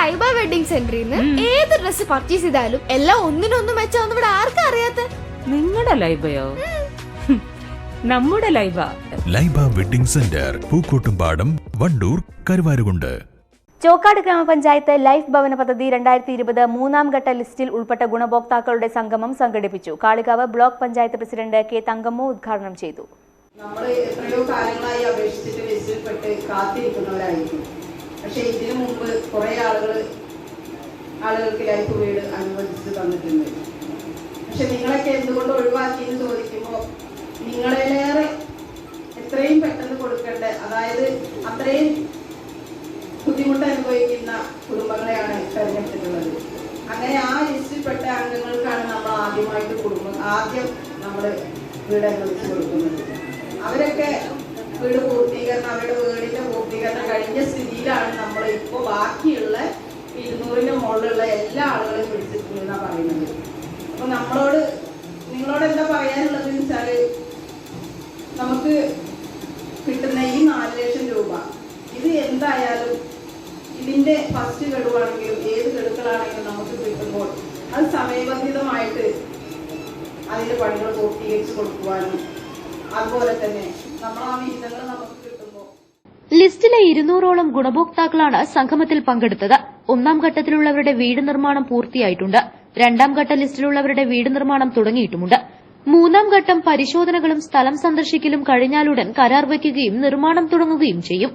Laiba wedding സെന്ററിൽ നിന്ന് ഏത് ഡ്രസ് പർച്ചേസ് ചെയ്താലും എല്ലാം ഒന്നിനൊന്നും മെച്ചാന്ന് ഇവിടെ ആർക്കും അറിയാത്ത? നിങ്ങളുടെ ലൈബയോ? നമ്മുടെ Laiba. Laiba wedding centre Pookkottumpadam Wandoor Karuvarakundu. Chokkad ഗ്രാമപഞ്ചായത്ത് ലൈഫ് ഭവന പദ്ധതി രണ്ടായിരത്തി ഇരുപത് മൂന്നാം ഘട്ട ലിസ്റ്റിൽ ഉൾപ്പെട്ട ഗുണഭോക്താക്കളുടെ സംഗമം സംഘടിപ്പിച്ചു. Kalikavu block panchayat president K തങ്കമ്മോ ഉദ്ഘാടനം ചെയ്തു. നമ്മൾ എത്രയോ കാലങ്ങളായി അപേക്ഷിച്ചിട്ട് ലിസ്റ്റിൽപ്പെട്ട് കാത്തിരിക്കുന്നവരായിരിക്കും. പക്ഷെ ഇതിനു മുമ്പ് കുറേ ആളുകൾ ആളുകൾക്ക് ലൈഫ് വീട് അനുവദിച്ച് തന്നിട്ടുണ്ട്. പക്ഷെ നിങ്ങളൊക്കെ എന്തുകൊണ്ട് ഒഴിവാക്കി എന്ന് ചോദിക്കുമ്പോൾ നിങ്ങളിലേറെ എത്രയും പെട്ടെന്ന് കൊടുക്കേണ്ട അതായത് അത്രയും ബുദ്ധിമുട്ട് അനുഭവിക്കുന്ന കുടുംബങ്ങളെയാണ് തിരഞ്ഞെടുത്തിട്ടുള്ളത്. അങ്ങനെ ആ ലിസ്റ്റിൽപ്പെട്ട അംഗങ്ങൾക്കാണ് നമ്മൾ ആദ്യമായിട്ട് കുടുംബം ആദ്യം നമ്മൾ വീട് അനുവദിച്ച് കൊടുക്കുന്നത്. അവരൊക്കെ വീട് പൂർത്തീകരണം അവരുടെ മുകളിലുള്ള എല്ലാ ആളുകളെയും വിളിച്ചിട്ടുണ്ടെന്നാണ് പറയുന്നത്. അപ്പൊ നമ്മളോട് നിങ്ങളോട് എന്താ പറയാനുള്ളത് വെച്ചാൽ നമുക്ക് കിട്ടുന്ന ഈ നാല് ലക്ഷം രൂപ ഇത് എന്തായാലും ഇതിന്റെ ഫസ്റ്റ് ഗഡുവാണെങ്കിലും ഏത് ഗഡുക്കളാണെങ്കിലും നമുക്ക് കിട്ടുമ്പോൾ അത് സമയബന്ധിതമായിട്ട് അതിന്റെ പണികൾ പൂർത്തീകരിച്ച് കൊടുക്കുവാനും അതുപോലെ തന്നെ നമ്മൾ ആ വിഹിതങ്ങൾ നമുക്ക് ലിസ്റ്റിലെ ഇരുന്നൂറോളം ഗുണഭോക്താക്കളാണ് സംഗമത്തിൽ പങ്കെടുത്തത്. ഒന്നാം ഘട്ടത്തിലുള്ളവരുടെ വീട് നിർമ്മാണം പൂർത്തിയായിട്ടുണ്ട്. രണ്ടാം ഘട്ട ലിസ്റ്റിലുള്ളവരുടെ വീട് നിർമ്മാണം തുടങ്ങിയിട്ടുമുണ്ട്. മൂന്നാം ഘട്ടം പരിശോധനകളും സ്ഥലം സന്ദർശിക്കലും കഴിഞ്ഞാലുടൻ കരാർ വയ്ക്കുകയും നിർമ്മാണം തുടങ്ങുകയും ചെയ്യും.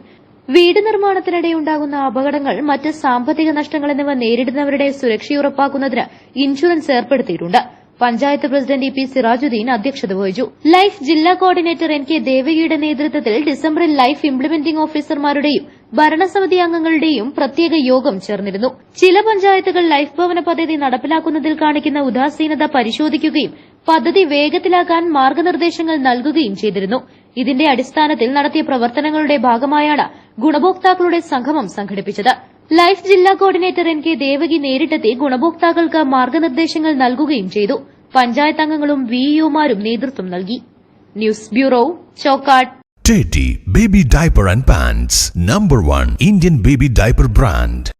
വീട് നിർമ്മാണത്തിനിടെ ഉണ്ടാകുന്ന അപകടങ്ങൾ മറ്റ് സാമ്പത്തിക നഷ്ടങ്ങൾ എന്നിവ നേരിടുന്നവരുടെ സുരക്ഷയുറപ്പാക്കുന്നതിന് ഇൻഷുറൻസ് ഏർപ്പെടുത്തിയിട്ടുണ്ട്. Panchayat president E P Sirajuddin അധ്യക്ഷത വഹിച്ചു. ലൈഫ് ജില്ലാ കോർഡിനേറ്റർ എൻ കെ ദേവകിയുടെ നേതൃത്വത്തിൽ ഡിസംബറിൽ ലൈഫ് ഇംപ്ലിമെന്റിംഗ് ഓഫീസർമാരുടെയും ഭരണസമിതി അംഗങ്ങളുടെയും പ്രത്യേക യോഗം ചേർന്നിരുന്നു. ചില പഞ്ചായത്തുകൾ ലൈഫ് ഭവന പദ്ധതി നടപ്പിലാക്കുന്നതിൽ കാണിക്കുന്ന ഉദാസീനത പരിശോധിക്കുകയും പദ്ധതി വേഗത്തിലാക്കാൻ മാർഗനിർദ്ദേശങ്ങൾ നൽകുകയും ചെയ്തിരുന്നു. ഇതിന്റെ അടിസ്ഥാനത്തിൽ നടത്തിയ പ്രവർത്തനങ്ങളുടെ ഭാഗമായാണ് ഗുണഭോക്താക്കളുടെ സംഗമം സംഘടിപ്പിച്ചത്. ലൈഫ് ജില്ലാ കോർഡിനേറ്റർ എൻ കെ ദേവകി നേരിട്ടെത്തി ഗുണഭോക്താക്കൾക്ക് മാർഗനിർദ്ദേശങ്ങൾ നൽകുകയും ചെയ്തു. പഞ്ചായത്ത് അംഗങ്ങളും വിഇഒമാരും നേതൃത്വം നൽകി. News bureau Chokkad. Teddy baby Diaper and Pants. Number 1 Indian baby Diaper Brand.